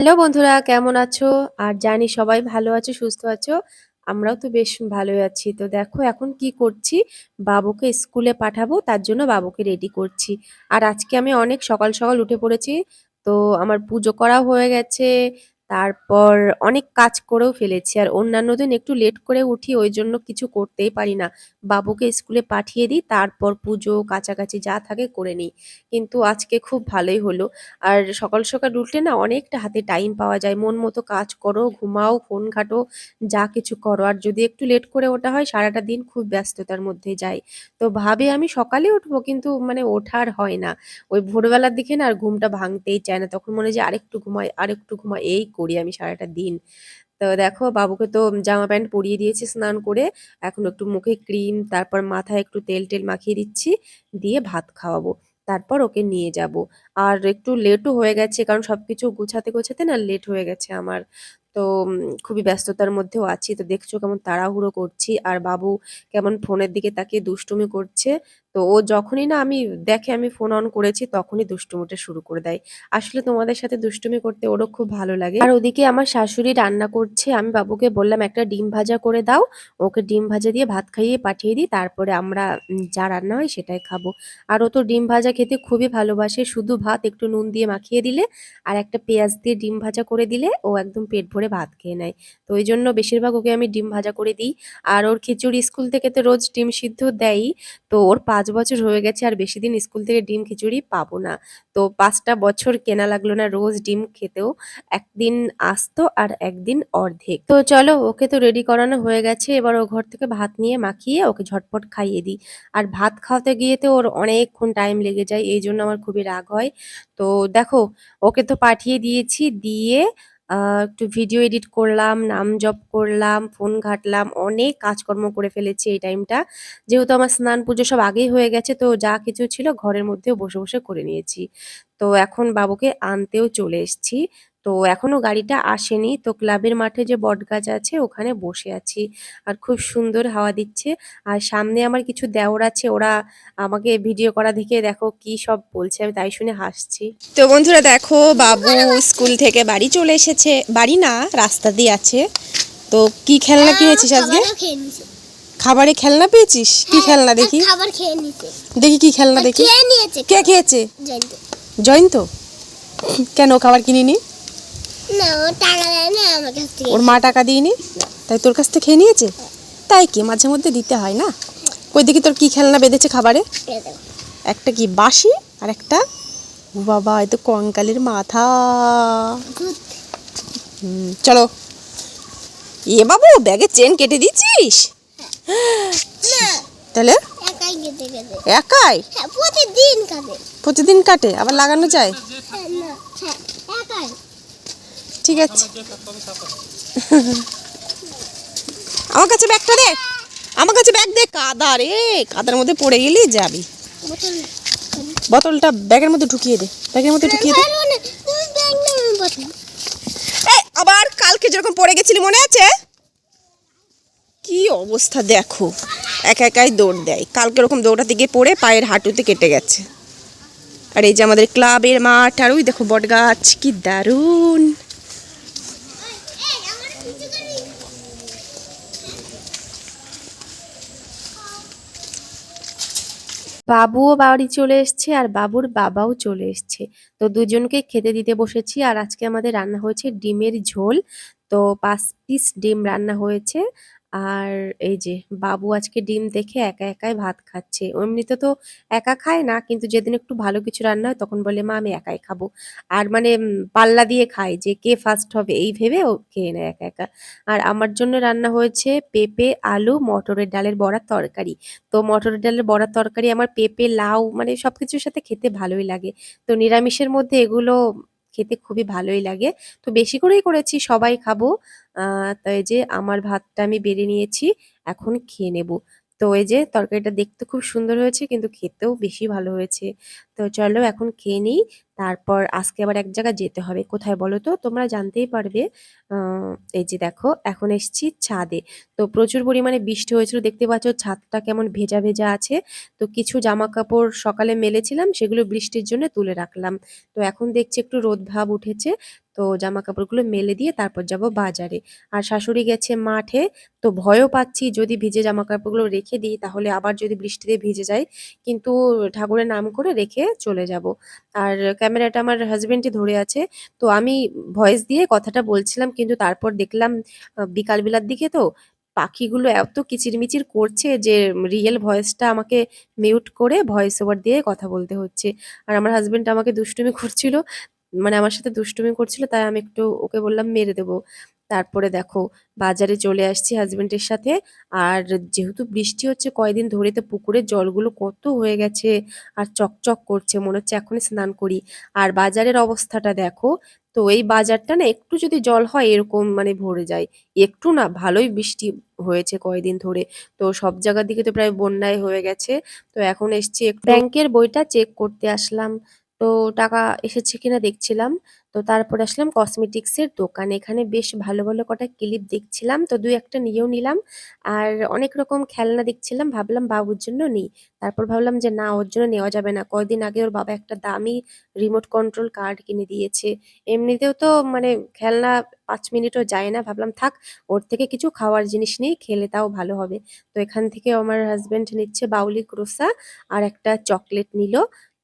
Hello বন্ধুরা কেমন আছো? আর জানি সবাই ভালো আছো, সুস্থ আছো। আমরাও তো বেশ ভালোই আছি। তো দেখো এখন কি করছি, বাবুকে স্কুলে পাঠাবো তার জন্য বাবুকে রেডি করছি। আর আজকে আমি অনেক সকাল সকাল উঠে পড়েছি। তো আমার পুজো করা হয়ে গেছে। তারপর অনেক কাজ করেও ফেলেছি। আর অন্যান্য দিন একটু লেট করে উঠি, ওই জন্য কিছু করতেই পারি না। বাবুকে স্কুলে পাঠিয়ে দিই, তারপর পুজো, কাছাকাছি যা থাকে করে নিই। কিন্তু আজকে খুব ভালোই হলো। আর সকাল সকাল উঠলে না অনেকটা হাতে টাইম পাওয়া যায় মন মতো কাজ করো, ঘুমাও ফোন ঘাটো, যা কিছু করো আর যদি একটু লেট করে ওঠা হয়, সারাটা দিন খুব ব্যস্ততার মধ্যে যায় তো ভাবে আমি সকালে উঠবো, কিন্তু মানে ওঠার হয় না ওই ভোরবেলার দিকে না আর ঘুমটা ভাঙতেই চায় না তখন মনে যে আরেকটু ঘুমাই আরেকটু ঘুমাই, এই করি আমি সারাটা দিন। তো দেখো বাবুকে তো জামা প্যান্ট পরিয়ে দিয়েছি স্নান করে। এখন একটু মুখে ক্রিম, তারপর মাথায় একটু তেল টেল মাখিয়ে দিচ্ছি, দিয়ে ভাত খাওয়াবো। তারপর ওকে নিয়ে যাব। আর একটু লেটও হয়ে গেছে, কারণ সবকিছু গুছাতে গোছাতে না লেট হয়ে গেছে আমার। তো খুবই ব্যস্ততার মধ্যেও আছি। তো দেখছ কেমন তাড়াহুড়ো করছি। আর বাবু কেমন ফোনের দিকে তাকিয়ে দুষ্টুমি করছে। তো ও যখনই না আমি দেখে আমি ফোন অন করেছি, তখনই দুষ্টুমিটা শুরু করে দেয়। আসলে তোমাদের সাথে দুষ্টুমি করতে ওরও খুব ভালো লাগে। আর ওদিকে আমার শাশুড়ি রান্না করছে, আমি বাবুকে বললাম, একটা ডিম ভাজা করে দাও, ওকে ডিম ভাজা দিয়ে ভাত খাইয়ে পাঠিয়ে দিই, তারপরে আমরা যা রান্না হয় সেটাই খাব। আর ও তো ডিম ভাজা খেতে খুবই ভালোবাসে, শুধু ভাত, একটু নুন দিয়ে মাখিয়ে দিলে, আর একটা পেঁয়াজ দিয়ে ডিম ভাজা করে দিলে, ও একদম পেট ভরে ভাত খেয়ে নেয়। তো ওই জন্য বেশিরভাগ ওকে আমি ডিম ভাজা করে দিই। আর ওর খিচুড়ি স্কুল থেকে তো রোজ ডিম সিদ্ধ দেয়ই, তো ওর পাঁচ বছর হয়ে গেছে আর বেশি দিন স্কুল থেকে ডিম খিচুড়ি পাবো না। তো পাঁচটা বছর কেনা লাগল না, রোজ ডিম খেতেও। একদিন আসতো আর একদিন অর্ধেক। তো চলো, ওকে তো রেডি করানো হয়ে গেছে। এবার ও ঘর থেকে ভাত নিয়ে মাখিয়ে ওকে ঝটপট খাইয়ে দিই। আর ভাত খাওয়াতে গিয়ে তো ওর অনেকক্ষণ টাইম লেগে যায়, এই জন্য আমার খুবই রাগ হয়। তো দেখো, ওকে তো পাঠিয়ে দিয়েছি, দিয়ে একটু ভিডিও এডিট করলাম, নাম জপ করলাম ফোন ঘাটলাম, অনেক কাজকর্ম করে ফেলেছি এই টাইমটা যেহেতু আমার স্নান পুজো সব আগেই হয়ে গেছে, তো যা কিছু ছিল ঘরের মধ্যেও বসে বসে করে নিয়েছি। তো এখন বাবুকে আনতেও চলে এসেছি। তো এখনও গাড়িটা আসেনি। তো ক্লাবের মাঠে যে বটগাছ আছে ওখানে বসে আছি। আর খুব সুন্দর হাওয়া দিচ্ছে। আর সামনে আমার কিছু দেওর আছে ওরা আমাকে ভিডিও করা দেখে দেখো কি সব বলছে আমি তাই শুনে হাসছি। তো বন্ধুরা দেখো বাবু স্কুল থেকে বাড়ি চলে এসেছে। বাড়ি না রাস্তা দিয়ে আছে। তো কি খেলনা কিনেছিস আজকে? খাবারে খেলনা পেয়েছিস? কি খেলনা দেখি? খাবার খেয়ে নিছে দেখি কি খেলনা দেখি। কে খেয়েছে? জানতো জয়ন্ত? কেন খাবার কিনিনি? না ও টাকা দেয় না আমার কাছ থেকে। ওর মা টাকা দিইনি তাই তোর কাছ থেকে খেয়ে নিয়েছে? তাই কি মাঝে মধ্যে দিতে হয় না? ওই দেখি তোর কি খেলনা বেঁধেছে খাবারে? একটা কি বাসি আর একটা? ও বাবা এ তো কঙ্কালের মাথা। চলো। এ বাবু ব্যাগে চেন কেটে দিচ্ছিস? তাহলে? একাই হ্যাঁ প্রতিদিন কাটে আবার লাগানো যায়? হ্যাঁ না হ্যাঁ একাই। ঠিক আছে। আমার কাছে ব্যাগটা দে। আমার কাছে ব্যাগ দে, কাদা রে। কাদার মধ্যে পড়ে গেলি যাবি। বোতলটা ব্যাগের মধ্যে ঢুকিয়ে দে, ব্যাগের মধ্যে ঢুকিয়ে দে। আবার কালকে যেরকম পড়ে গেছিলি মনে আছে? কি অবস্থা দেখো। একা একাই দৌড় দেয়। কালকে ওরকম দৌড়াতে গিয়ে পড়ে পায়ের হাঁটুতে কেটে গেছে। আর এই যে আমাদের ক্লাবের মাঠ, আর ওই দেখো বটগাছ, কি দারুণ এই আমার কিছু করি বাবুও বাড়ি চলে এসছে আর বাবুর বাবাও চলে এসছে। তো দুজনকে খেতে দিতে বসেছি আর আজকে আমাদের রান্না হয়েছে ডিমের ঝোল। তো পাঁচ পিস ডিম রান্না হয়েছে। আর এই যে বাবু আজকে ডিম দেখে একা একাই ভাত খাচ্ছে। এমনিতে তো একা খায় না, কিন্তু যেদিন একটু ভালো কিছু রান্না হয় তখন বলে, মা, আমি একাই খাব। আর মানে পাল্লা দিয়ে খায় যে কে ফার্স্ট হবে, এই ভেবে ও খেয়ে নেয় একা একা। আর আমার জন্য রান্না হয়েছে পেঁপে, আলু, মটরের ডালের বড়ার তরকারি। তো মটরের ডালের বড়ার তরকারি, আমার পেঁপে, লাউ মানে সব কিছুর সাথে খেতে ভালোই লাগে। তো নিরামিষের মধ্যে এগুলো খেতে খুবই ভালোই লাগে। তো বেশি করেই করেছি, সবাই খাব। তো এই যে আমার ভাতটা আমি বেড়ে নিয়েছি, এখন খেয়ে নেব। তো এই যে তরকারিটা দেখতে খুব সুন্দর হয়েছে, কিন্তু খেতেও বেশি ভালো হয়েছে। তো চলো এখন খেয়ে নিই। তারপর আজকে আবার এক জায়গায় যেতে হবে। কোথায় বলো তো? তোমরা জানতেই পারবে। এই যে দেখো, এখন এসছি ছাদে। তো প্রচুর পরিমাণে বৃষ্টি হয়েছিল। দেখতে পাচ্ছ ছাদটা কেমন ভেজা ভেজা আছে। তো কিছু জামা কাপড় সকালে মেলেছিলাম, সেগুলো বৃষ্টির জন্য তুলে রাখলাম। তো এখন দেখছি একটু রোদ ভাব উঠেছে। তো জামা কাপড়গুলো মেলে দিয়ে তারপর যাব বাজারে। আর শাশুড়ি গেছে মাঠে, তো ভয়ও পাচ্ছি যদি ভিজে জামা কাপড়গুলো রেখে দিই, তাহলে আবার যদি বৃষ্টিতে ভিজে যায়, কিন্তু ঠাকুরের নাম করে রেখে চলে যাব। আর ক্যামেরাটা আমার হাজব্যান্ডটি ধরে আছে। তো আমি ভয়েস দিয়ে কথাটা বলছিলাম, কিন্তু তারপর দেখলাম বিকালবেলার দিকে তো পাখিগুলো এত কিচিরমিচির করছে যে রিয়েল ভয়েসটা আমাকে মিউট করে ভয়েস ওভার দিয়ে কথা বলতে হচ্ছে। আর আমার হাজব্যান্ডটা আমাকে দুষ্টুমি করছিল মানে আমার সাথে দুষ্টুমি করছিল, তাই আমি একটু ওকে বললাম, মেরে দেবো। তারপরে দেখো বাজারে চলে আসছি হাজবেন্ডের সাথে। আর যেহেতু বৃষ্টি হচ্ছে, কয়দিন ধরে তো পুকুরের জলগুলো কত হয়ে গেছে আর চকচক করছে, মনে হচ্ছে এখনই স্নান করি। আর বাজারের অবস্থাটা দেখো, তো এই বাজারটা না একটু যদি জল হয় এরকম মানে ভরে যায়। একটু না ভালোই বৃষ্টি হয়েছে কয়দিন ধরে। তো সব জায়গার দিকে তো প্রায় বন্যায় হয়ে গেছে। তো এখন এসছি ব্যাংকের বইটা চেক করতে আসলাম। তো টাকা এসেছে কিনা দেখছিলাম। তো তারপর আসলাম কসমেটিক্সের দোকান। এখানে বেশ ভালো ভালো কটা ক্লিপ দেখছিলাম। তো দুই একটা নিয়েও নিলাম। আর অনেক রকম খেলনা দেখছিলাম। ভাবলাম বাবুর জন্য নিই। তারপর ভাবলাম যে না, ওর জন্য নেওয়া যাবে না। কয়দিন আগে ওর বাবা একটা দামি রিমোট কন্ট্রোল কার্ড কিনে দিয়েছে। এমনিতেও তো মানে খেলনা পাঁচ মিনিটও যায় না। ভাবলাম থাক, ওর থেকে কিছু খাওয়ার জিনিস নিই খেলে তাও ভালো হবে। তো এখান থেকে আমার হাজবেন্ড নিচ্ছে বাউলি ক্রোসা আর একটা চকলেট নিল।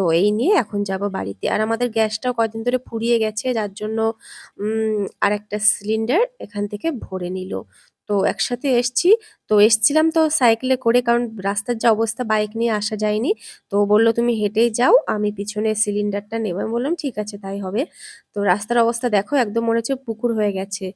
তো এই নিয়ে এখন যাব বাড়িতে। আর আমাদের গ্যাসটাও কয়দিন ধরে ফুরিয়ে গেছে, যার জন্য আর একটা সিলিন্ডার এখান থেকে ভরে নিল। তো একসাথে এসছি। তো এসছিলাম তো সাইকেলে করে, কারণ রাস্তার যা অবস্থা বাইক নিয়ে আসা যায়নি। তো বলল, তুমি হেঁটেই যাও, আমি পিছনে সিলিন্ডারটা নেব। আমি বললাম, ঠিক আছে, তাই হবে। তো রাস্তার অবস্থা দেখো, একদম মনে হচ্ছে পুকুর হয়ে গেছে।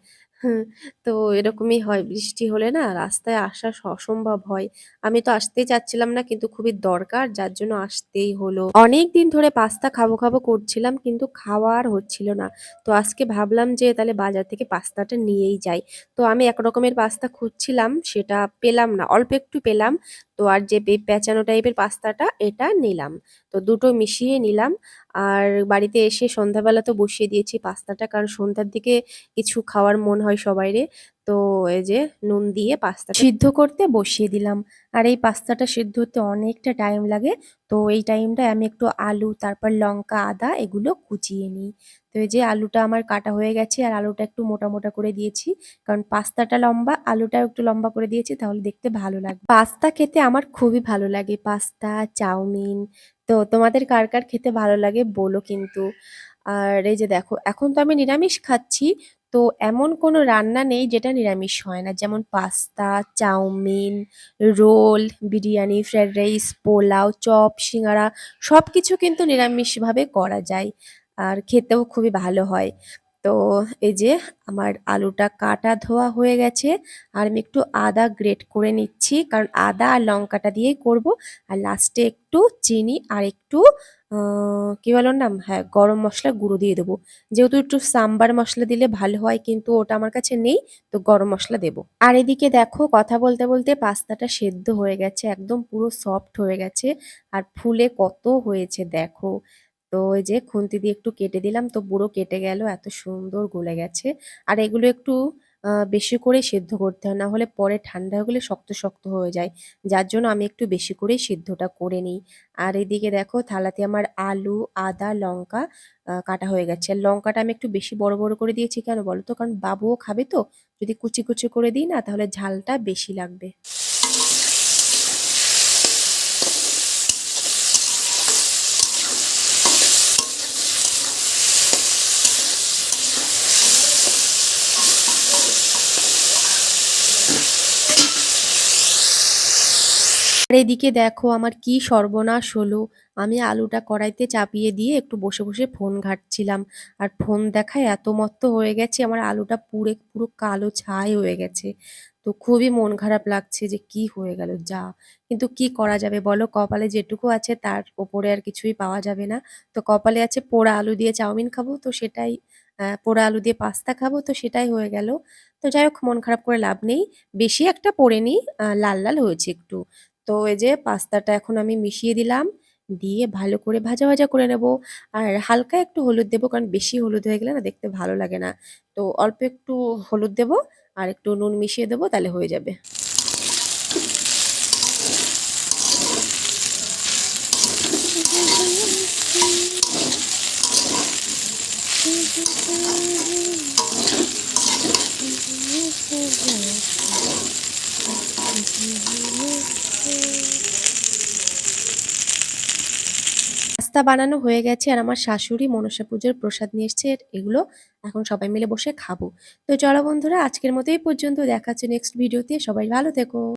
তো এরকমই হয়, বৃষ্টি হলে না রাস্তায় আসা অসম্ভব হয়। আমি তো আসতেই চাচ্ছিলাম না, কিন্তু খুবই দরকার, যার জন্য আসতেই হলো। অনেক দিন ধরে পাস্তা খাব খাব করছিলাম, কিন্তু খাওয়ার হচ্ছিল না। তো আজকে ভাবলাম যে তাহলে বাজার থেকে পাস্তাটা নিয়েই যাই। তো আমি এক রকমের পাস্তা খুঁজছিলাম, সেটা পেলাম না, অল্প একটু পেলাম। তো আর যে পেঁচানো টাইপের পাস্তাটা, এটা নিলাম। তো দুটো মিশিয়ে নিলাম। আর বাড়িতে এসে সন্ধ্যাবেলা তো বসিয়ে দিয়েছি পাস্তাটা, কারণ সন্ধ্যার দিকে কিছু খাওয়ার মন হয় সবাইরে। তো এই যে নুন দিয়ে পাস্তা সিদ্ধ করতে বসিয়ে দিলাম। আর এই পাস্তাটা সিদ্ধ হতে অনেকটা টাইম লাগে। তো এই টাইমটায় আমি একটু আলু তারপর লঙ্কা আদা এগুলো কুচিয়ে নিই। তো এই যে আলুটা আমার কাটা হয়ে গেছে আর আলুটা একটু মোটা মোটা করে দিয়েছি। কারণ পাস্তাটা লম্বা আলুটাও একটু লম্বা করে দিয়েছি তাহলে দেখতে ভালো লাগবে। পাস্তা খেতে আমার খুবই ভালো লাগে। পাস্তা চাউমিন তো তোমাদের কার কার খেতে ভালো লাগে বলো কিন্তু। আর এই যে দেখো এখন তো আমি নিরামিষ খাচ্ছি। তো এমন কোনো রান্না নেই যেটা নিরামিষ হয় না। যেমন pasta, chowmein, roll, biryani, fried rice, pulao, chop, সিঙ্গারা সব কিছু কিন্তু নিরামিষভাবে করা যায়। আর খেতেও খুবই ভালো হয়। তো এই যে আমার আলুটা কাটা ধোয়া হয়ে গেছে, আর আমি একটু আদা গ্রেট করে নিচ্ছি। কারণ আদা আর লঙ্কাটা দিয়েই করব। আর লাস্টে একটু চিনি আর একটু কি বলো নাম? হ্যাঁ গরম মশলা গুঁড়ো দিয়ে দেবো। যেহেতু একটু সাম্বার মশলা দিলে ভালো হয়, কিন্তু ওটা আমার কাছে নেই, তো গরম মশলা দেবো। আর এদিকে দেখো, কথা বলতে বলতে পাস্তাটা সেদ্ধ হয়ে গেছে, একদম পুরো সফট হয়ে গেছে। আর ফুলে কত হয়েছে দেখো। তো ওই যে খুন্তি দিয়ে একটু কেটে দিলাম, তো বুড়ো কেটে গেল, এত সুন্দর গলে গেছে। আর এগুলো একটু বেশি করে সেদ্ধ করতে হয় না হলে পরে ঠান্ডা হয়ে গেলে শক্ত শক্ত হয়ে যায়। যার জন্য আমি একটু বেশি করেই সিদ্ধটা করে নিই। আর এদিকে দেখো থালাতে আমার আলু, আদা, লঙ্কা কাটা হয়ে গেছে। আর লঙ্কাটা আমি একটু বেশি বড় বড় করে দিয়েছি কেন বলো তো? কারণ বাবুও খাবে তো, যদি কুচি কুচি করে দিই না, তাহলে ঝালটা বেশি লাগবে। আর এদিকে দেখো আমার কি সর্বনাশ হলো। আমি আলুটা কড়াইতে চাপিয়ে দিয়ে একটু বসে বসে ফোন ঘাঁটছিলাম। আর ফোন দেখায় এত মত্ত হয়ে গেছে আমার আলুটা পুড়ে পুরো কালো ছাই হয়ে গেছে। তো খুবই মন খারাপ লাগছে যে কি হয়ে গেল যা। কিন্তু কি করা যাবে বলো? কপালে যেটুকু আছে তার ওপরে আর কিছুই পাওয়া যাবে না। তো কপালে আছে পোড়া আলু দিয়ে চাউমিন খাব তো সেটাই পোড়া আলু দিয়ে পাস্তা খাব তো সেটাই হয়ে গেল। তো যাই হোক মন খারাপ করে লাভ নেই। বেশি একটা পড়েনি আহ, লাল লাল হয়েছে একটু। তো এই যে পাস্তাটা এখন আমি মিশিয়ে দিলাম, দিয়ে ভালো করে ভাজা ভাজা করে নেব। আর হালকা একটু হলুদ দেবো, কারণ বেশি হলুদ হয়ে গেলে না দেখতে ভালো লাগে না। তো অল্প একটু হলুদ দেবো, আর একটু নুন মিশিয়ে দেবো, তাহলে হয়ে যাবে। পাস্তা বানানো হয়ে গেছে আর আমার শাশুড়ি মনসা পুজোর প্রসাদ নিয়ে এসছে। এগুলো এখন সবাই মিলে বসে খাব। তো চলো বন্ধুরা, আজকের মতো এই পর্যন্ত। দেখাচ্ছে নেক্সট ভিডিওতে সবাই ভালো থেকো।